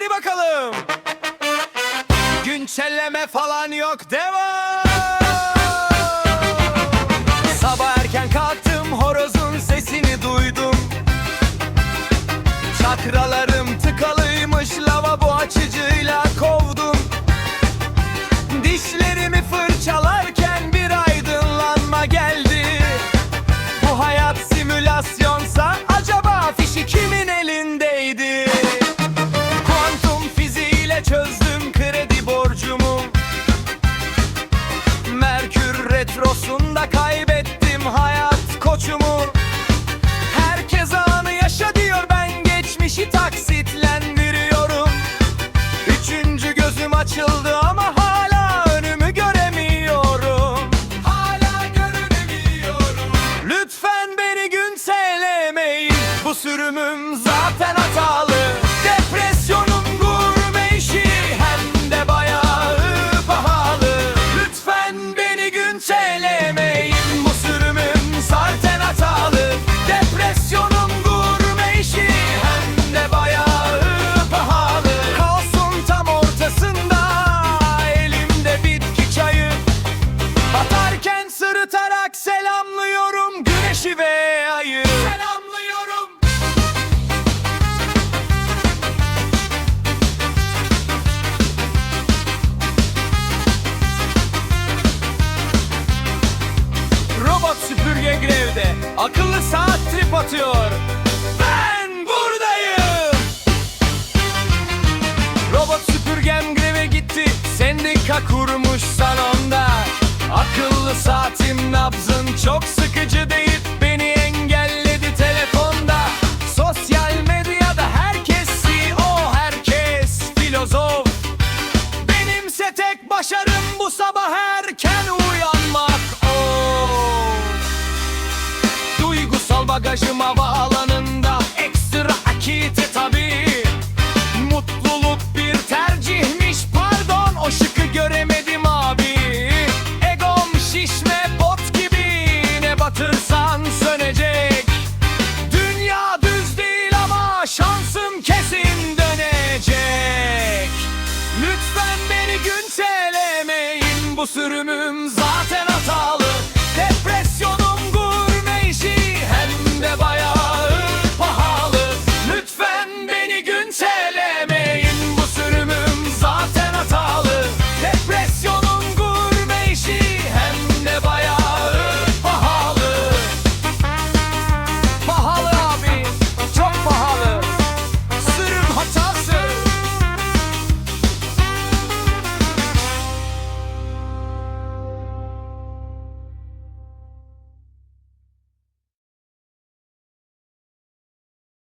Hadi bakalım. Günçelleme falan yok devam. Sabah erken kalktım horozun sesini duydum. Çakralarım tıkalıymış lavabo açıcıyla kovdum. Geçmişi taksitlendiriyorum. Üçüncü gözüm açıldı ama hala önümü göremiyorum. Hala göremiyorum. Lütfen beni günselemeyin. Bu sürümüm zaten hatalı. Depresyonum gurme işi hem de bayağı pahalı. Lütfen beni günselemeyin. Akıllı saat trip atıyor. Ben buradayım. Robot süpürgem greve gitti. Sendika kurmuş salonda. Akıllı saatim nabzın çok sıkıcı deyip göremedim abi. Egom şişme bot gibi Ne batırsan sönecek. Dünya düz değil ama şansım kesin dönecek. Lütfen beni güncelemeyin Bu sürümü